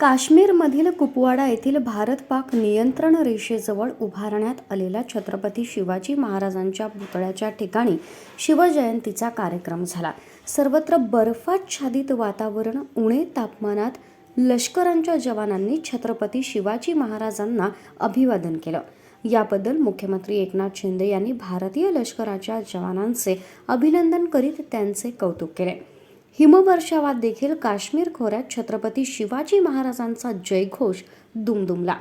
काश्मीरमधील कुपवाडा येथील भारत पाक नियंत्रण रेषेजवळ उभारण्यात आलेल्या छत्रपती शिवाजी महाराजांच्या पुतळ्याच्या ठिकाणी शिवजयंतीचा कार्यक्रम झाला. सर्वत्र बर्फाच्छादित वातावरण उणे तापमानात लष्करांच्या जवानांनी छत्रपती शिवाजी महाराजांना अभिवादन केलं. याबद्दल मुख्यमंत्री एकनाथ शिंदे यांनी भारतीय लष्कराच्या जवानांचे अभिनंदन करीत त्यांचे कौतुक केले. हिमवर्षावात देखील काश्मीर खोऱ्यात छत्रपती शिवाजी महाराजांचा जयघोष दुमदुमला.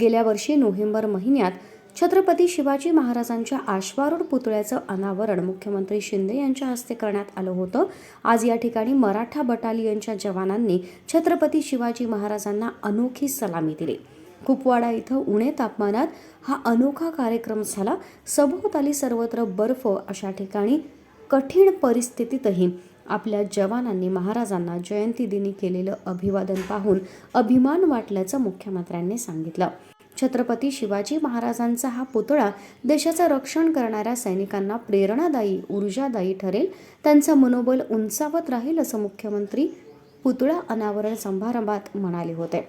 गेल्या वर्षी नोव्हेंबर महिन्यात छत्रपती शिवाजी महाराजांच्या आश्वारूढ पुतळ्याचं अनावरण मुख्यमंत्री शिंदे यांच्या हस्ते करण्यात आलं होतं. आज या ठिकाणी मराठा बटालियनच्या जवानांनी छत्रपती शिवाजी महाराजांना अनोखी सलामी दिली. कुपवाडा इथं उणे तापमानात हा अनोखा कार्यक्रम झाला. सभोवताली सर्वत्र बर्फ अशा ठिकाणी कठीण परिस्थितीतही आपल्या जवानांनी महाराजांना जयंती दिनी केलेलं अभिवादन पाहून अभिमान वाटल्याचं मुख्यमंत्र्यांनी सांगितलं. छत्रपती शिवाजी महाराजांचा हा पुतळा देशाचं रक्षण करणाऱ्या सैनिकांना प्रेरणादायी ऊर्जादायी ठरेल त्यांचं मनोबल उंचावत राहील असं मुख्यमंत्री पुतळा अनावरण समारंभात म्हणाले होते.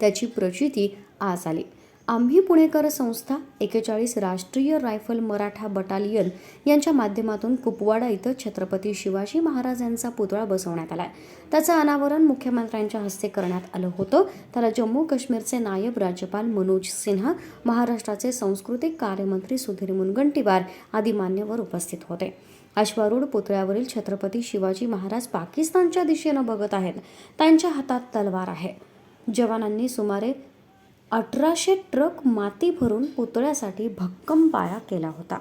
त्याची प्रचिती आज आली. आम्ही पुणेकर संस्था एकेचाळीस राष्ट्रीय रायफल मराठा बटालियन यांच्या माध्यमातून कुपवाडा इथं छत्रपती शिवाजी महाराज यांचा पुतळा बसवण्यात आलाय. त्याचं अनावरण मुख्यमंत्र्यांच्या हस्ते करण्यात आलं होतं. त्याला जम्मू काश्मीरचे नायब राज्यपाल मनोज सिन्हा महाराष्ट्राचे सांस्कृतिक कार्यमंत्री सुधीर मुनगंटीवार आदी मान्यवर उपस्थित होते. अश्वारूढ पुतळ्यावरील छत्रपती शिवाजी महाराज पाकिस्तानच्या दिशेनं बघत आहेत. त्यांच्या हातात तलवार आहे. जवानांनी सुमारे अठराशे ट्रक माती भरून पुतळ्यासाठी भक्कम पाया केला होता.